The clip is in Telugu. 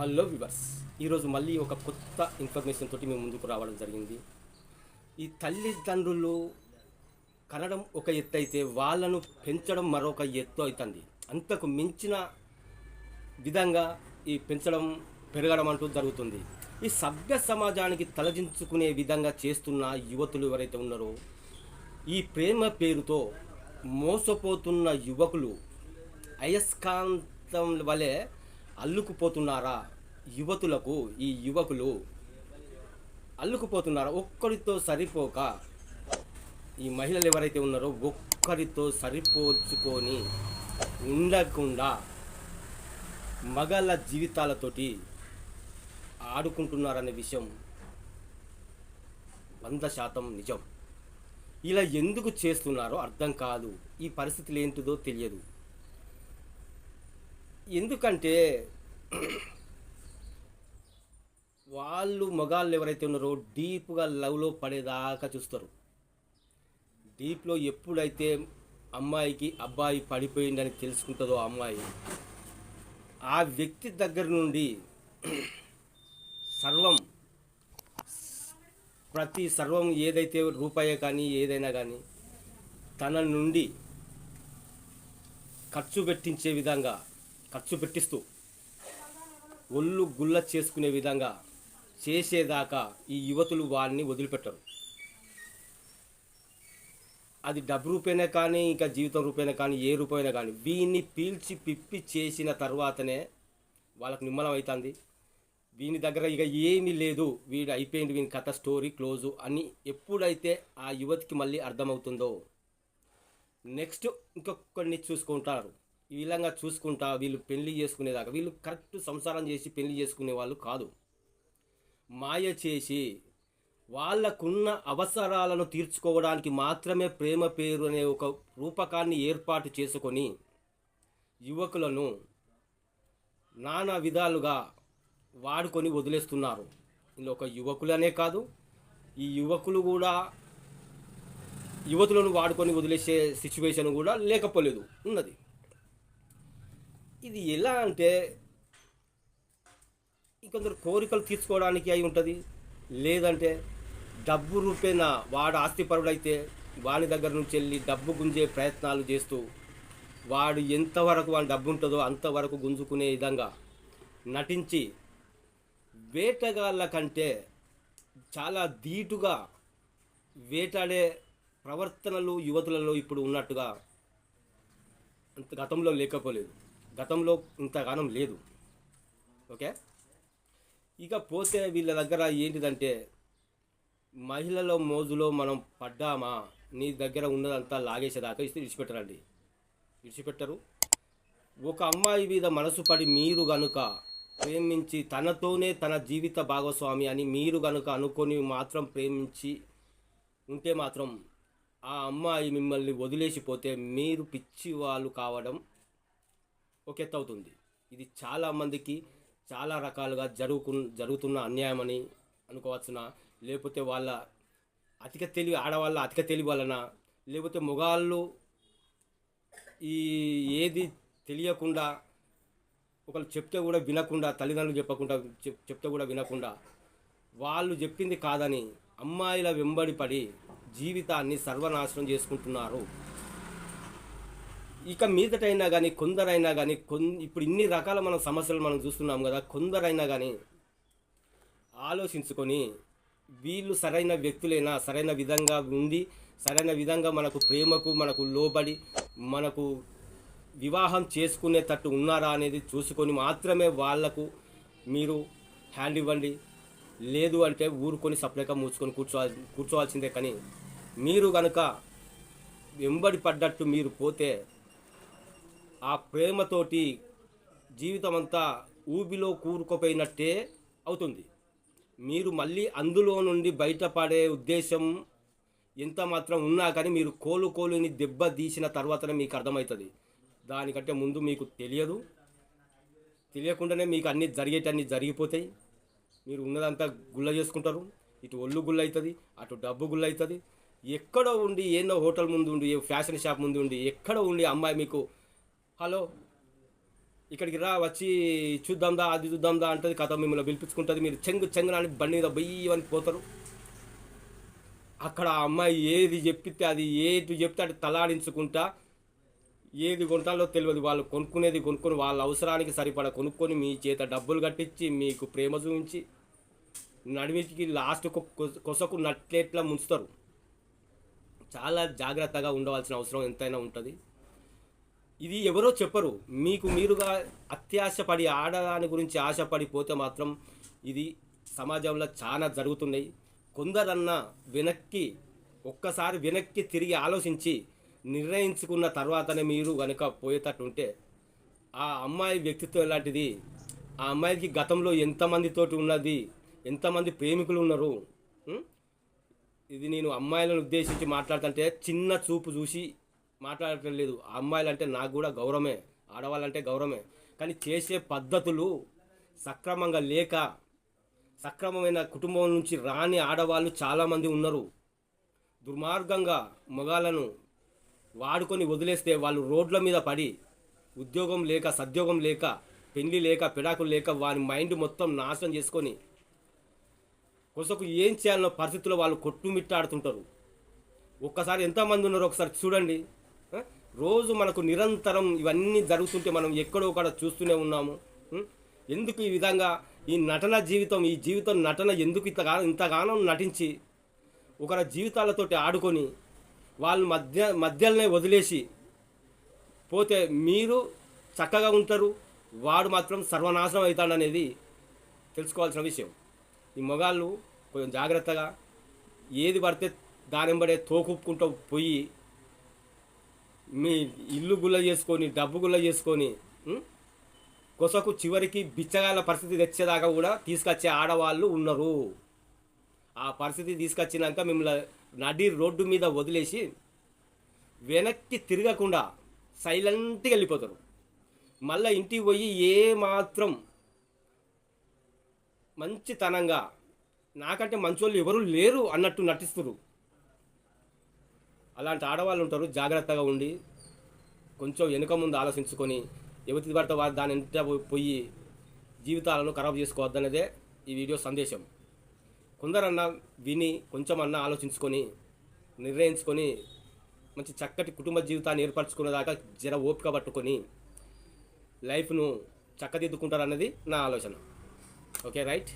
Hello viewers. ఈరోజు మళ్ళీ ఒక కొత్త ఇన్ఫర్మేషన్ తోటి మేము ముందుకు రావడం జరిగింది. ఈ తల్లిదండ్రులు కనడం ఒక ఎత్తు అయితే వాళ్ళను పెంచడం మరొక ఎత్తు అవుతుంది. అంతకు మించిన విధంగా ఈ పెంచడం పెరగడం అంటూ జరుగుతుంది. ఈ సభ్య సమాజానికి తలదించుకునే విధంగా చేస్తున్న యువతులు ఎవరైతే ఉన్నారో ఈ ప్రేమ పేరుతో మోసపోతున్న యువకులు అయస్కాంతం వలె అల్లుకుపోతున్నారా? యువతులకు ఈ యువకులు అల్లుకుపోతున్నారా? ఒక్కరితో సరిపోక ఈ మహిళలు ఎవరైతే ఉన్నారో ఒక్కరితో సరిపోల్చుకొని ఉండకుండా మగళ్ళ జీవితాలతోటి ఆడుకుంటున్నారనే విషయం వంద శాతం నిజం. ఇలా ఎందుకు చేస్తున్నారో అర్థం కాదు. ఈ పరిస్థితులు ఏంటిదో తెలియదు. ఎందుకంటే వాళ్ళు మగాళ్ళు ఎవరైతే ఉన్నారో డీప్గా లవ్లో పడేదాకా చూస్తారు. డీప్లో ఎప్పుడైతే అమ్మాయికి అబ్బాయి పడిపోయిందని తెలుసుకుంటుందో ఆ అమ్మాయి ఆ వ్యక్తి దగ్గర నుండి సర్వం ప్రతి సర్వం ఏదైతే రూపాయే కానీ ఏదైనా కానీ తన నుండి ఖర్చు పెట్టించే విధంగా ఖర్చు పెట్టిస్తూ ఒళ్ళు గుల్ల చేసుకునే విధంగా చేసేదాకా ఈ యువతులు వారిని వదిలిపెట్టరు. అది డబ్బు రూపేనే కానీ ఇంకా జీవితం రూపేనే కానీ ఏ రూపైనా కానీ వీన్ని పీల్చి పిప్పి చేసిన తర్వాతనే వాళ్ళకు నిమ్మలం అవుతుంది వీని దగ్గర ఇక ఏమీ లేదు. వీడు అయిపోయింది వీని కథ స్టోరీ క్లోజు అని ఎప్పుడైతే ఆ యువతికి మళ్ళీ అర్థమవుతుందో నెక్స్ట్ ఇంకొకరిని చూసుకుంటారు. ఈ విధంగా చూసుకుంటా వీళ్ళు పెళ్ళి చేసుకునేదాకా వీళ్ళు కరెక్ట్ సంసారం చేసి పెళ్ళి చేసుకునే వాళ్ళు కాదు. మాయ చేసి వాళ్ళకున్న అవసరాలను తీర్చుకోవడానికి మాత్రమే ప్రేమ పేరు అనే ఒక రూపకాన్ని ఏర్పాటు చేసుకొని యువకులను నానా విధాలుగా వాడుకొని వదిలేస్తున్నారు. ఇందులో ఒక యువకులనే కాదు ఈ యువకులు కూడా యువతులను వాడుకొని వదిలేసే సిచ్యువేషన్ కూడా లేకపోలేదు ఉన్నది. ఇది ఎలా అంటే ఇంకొందరు కోరికలు తీర్చుకోవడానికి అయి ఉంటుంది. లేదంటే డబ్బు రూపేణ వాడు ఆస్తిపరుడైతే వాని దగ్గర నుంచి వెళ్ళి డబ్బు గుంజే ప్రయత్నాలు చేస్తూ వాడు ఎంతవరకు వాడి డబ్బు ఉంటుందో అంతవరకు గుంజుకునే విధంగా నటించి వేటగాళ్ళ కంటే చాలా ధీటుగా వేటాడే ప్రవర్తనలు యువతులలో ఇప్పుడు ఉన్నట్టుగా అంత గతంలో లేకపోలేదు. గతంలో ఇంతగానం లేదు. ఓకే? ఇక పోతే వీళ్ళ దగ్గర ఏంటిదంటే మహిళల మోజులో మనం పడ్డామా? నీ దగ్గర ఉన్నదంతా లాగేసేదాకా ఇస్తే విడిచిపెట్టరండి. విడిచిపెట్టరు. ఒక అమ్మాయి మీద మనసు పడి మీరు గనుక ప్రేమించి తనతోనే తన జీవిత భాగస్వామి అని మీరు గనుక అనుకొని మాత్రం ప్రేమించి ఉంటే మాత్రం ఆ అమ్మాయి మిమ్మల్ని వదిలేసిపోతే మీరు పిచ్చి వాళ్ళు కావడం ఒక ఎత్తు అవుతుంది. ఇది చాలామందికి చాలా రకాలుగా జరుగుకు జరుగుతున్న అన్యాయమని అనుకోవచ్చున. లేకపోతే వాళ్ళ అతిక తెలివి ఆడవాళ్ళ అతిక తెలివి వలన లేకపోతే మొగాళ్ళు ఈ ఏది తెలియకుండా ఒకళ్ళు చెప్తే కూడా వినకుండా తల్లిదండ్రులు చెప్పకుండా చెప్తే కూడా వినకుండా వాళ్ళు చెప్పింది కాదని అమ్మాయిల వెంబడి పడి జీవితాన్ని సర్వనాశనం చేసుకుంటున్నారు. ఇక మీదటైనా కానీ కొందరైనా కానీ కొన్ ఇప్పుడు ఇన్ని రకాల మనం సమస్యలు మనం చూస్తున్నాం కదా కొందరైనా కానీ ఆలోచించుకొని వీళ్ళు సరైన వ్యక్తులైనా సరైన విధంగా ఉండి సరైన విధంగా మనకు ప్రేమకు మనకు లోబడి మనకు వివాహం చేసుకునేటట్టు ఉన్నారా అనేది చూసుకొని మాత్రమే వాళ్ళకు మీరు హ్యాండ్ ఇవ్వండి. లేదు అంటే ఊరుకొని సపరేట్గా మూసుకొని కూర్చోవాల్ కూర్చోవాల్సిందే కానీ మీరు కనుక వెంబడి పడ్డట్టు మీరు పోతే ఆ ప్రేమతోటి జీవితం అంతా ఊబిలో కూరుకుపోయినట్టే అవుతుంది. మీరు మళ్ళీ అందులో నుండి బయటపడే ఉద్దేశం ఎంత మాత్రం ఉన్నా కానీ మీరు కోలు కోలుని దెబ్బ తీసిన తర్వాతనే మీకు అర్థమవుతుంది. దానికంటే ముందు మీకు తెలియదు. తెలియకుండానే మీకు అన్ని జరిగేటన్ని జరిగిపోతాయి. మీరు ఉన్నదంతా గుల్ల చేసుకుంటారు. ఇటు ఒళ్ళు గుల్ల అవుతుంది అటు డబ్బు గుల్ల అవుతుంది. ఎక్కడో ఉండి ఏదో హోటల్ ముందు ఉండి ఏ ఫ్యాషన్ షాప్ ముందు ఉండి ఎక్కడో ఉండి అమ్మాయి మీకు హలో. ఇక్కడికి రా వచ్చి చూద్దాందా అది చూద్దాందా అంటది. కథ మిమ్మల్ని పిలిపించుకుంటుంది. మీరు చెంగు చెంగున బండి మీద బొయ్యి పోతారు. అక్కడ ఆ అమ్మాయి ఏది చెప్పితే అది ఏది చెప్తే అది తలాడించుకుంటా. ఏది కొంటాలో తెలియదు. వాళ్ళు కొనుక్కునేది కొనుక్కొని వాళ్ళ అవసరానికి సరిపడా కొనుక్కొని మీ చేత డబ్బులు కట్టించి మీకు ప్రేమ చూపించి నడిమికి లాస్ట్ కొసకు నట్లేట్లా ముంచుతారు. చాలా జాగ్రత్తగా ఉండవలసిన అవసరం ఎంతైనా ఉంటుంది. ఇది ఎవరో చెప్పరు. మీకు మీరుగా అత్యాశపడి ఆడదాని గురించి ఆశపడిపోతే మాత్రం ఇది సమాజంలో చాలా జరుగుతున్నాయి. కొందరన్నా వెనక్కి ఒక్కసారి వెనక్కి తిరిగి ఆలోచించి నిర్ణయించుకున్న తర్వాతనే మీరు కనుక పోయేటట్టుంటే ఆ అమ్మాయి వ్యక్తిత్వం ఎలాంటిది? ఆ అమ్మాయికి గతంలో ఎంతమందితోటి ఉన్నది? ఎంతమంది ప్రేమికులు ఉన్నారు? ఇది నేను అమ్మాయిలను ఉద్దేశించి మాట్లాడుతుంటే చిన్న చూపు చూసి మాట్లాడటం లేదు ఆ అమ్మాయిలంటే నాకు కూడా గౌరవమే ఆడవాళ్ళంటే గౌరవమే. కానీ చేసే పద్ధతులు సక్రమంగా లేక సక్రమమైన కుటుంబం నుంచి రాని ఆడవాళ్ళు చాలామంది ఉన్నారు. దుర్మార్గంగా మగాళ్ళను వాడుకొని వదిలేస్తే వాళ్ళు రోడ్ల మీద పడి ఉద్యోగం లేక సద్యోగం లేక పెళ్ళి లేక పిడాకులు లేక వారి మైండ్ మొత్తం నాశనం చేసుకొని కొసకు ఏం చేయాలన్న పరిస్థితుల్లో వాళ్ళు కొట్టుమిట్టాడుతుంటారు. ఒక్కసారి ఎంతమంది ఉన్నారో ఒకసారి చూడండి. రోజు మనకు నిరంతరం ఇవన్నీ జరుగుతుంటే మనం ఎక్కడో ఒకడ చూస్తూనే ఉన్నాము. ఎందుకు ఈ విధంగా ఈ నటన జీవితం ఈ జీవితం నటన ఎందుకు ఇంతగానో ఇంతగానో నటించి ఒకరి జీవితాలతోటి ఆడుకొని వాళ్ళ మధ్య మధ్యలోనే వదిలేసి పోతే మీరు చక్కగా ఉంటారు వాడు మాత్రం సర్వనాశనం అవుతాడనేది తెలుసుకోవాల్సిన విషయం. ఈ మొగాళ్ళు కొంచెం జాగ్రత్తగా ఏది పడితే దానింబడే తోకుప్పుకుంటూ పోయి మీ ఇల్లు గుల్ల చేసుకొని డబ్బు గుల్ల చేసుకొని కొసకు చివరికి బిచ్చగాల పరిస్థితి తెచ్చేదాకా కూడా తీసుకొచ్చే ఆడవాళ్ళు ఉన్నారు. ఆ పరిస్థితి తీసుకొచ్చినాక మిమ్మల్ని నడి రోడ్డు మీద వదిలేసి వెనక్కి తిరగకుండా సైలెంట్గా వెళ్ళిపోతారు. మళ్ళీ ఇంటికి పోయి ఏ మాత్రం మంచితనంగా నాకంటే మంచోళ్ళు ఎవరు లేరు అన్నట్టు నటిస్తారు అలాంటి ఆడవాళ్ళు ఉంటారు జాగ్రత్తగా ఉండి కొంచెం వెనుక ముందు ఆలోచించుకొని ఎవరి పడితే వారు దాని వెంట పోయి జీవితాలను ఖరాబ్ చేసుకోవద్దనేదే ఈ వీడియో సందేశం. కొందరన్నా విని కొంచెం అన్నా ఆలోచించుకొని నిర్ణయించుకొని మంచి చక్కటి కుటుంబ జీవితాన్ని ఏర్పరచుకునేదాకా జర ఓపిక పట్టుకొని లైఫ్ను చక్కదిద్దుకుంటారన్నది నా ఆలోచన. Okay right?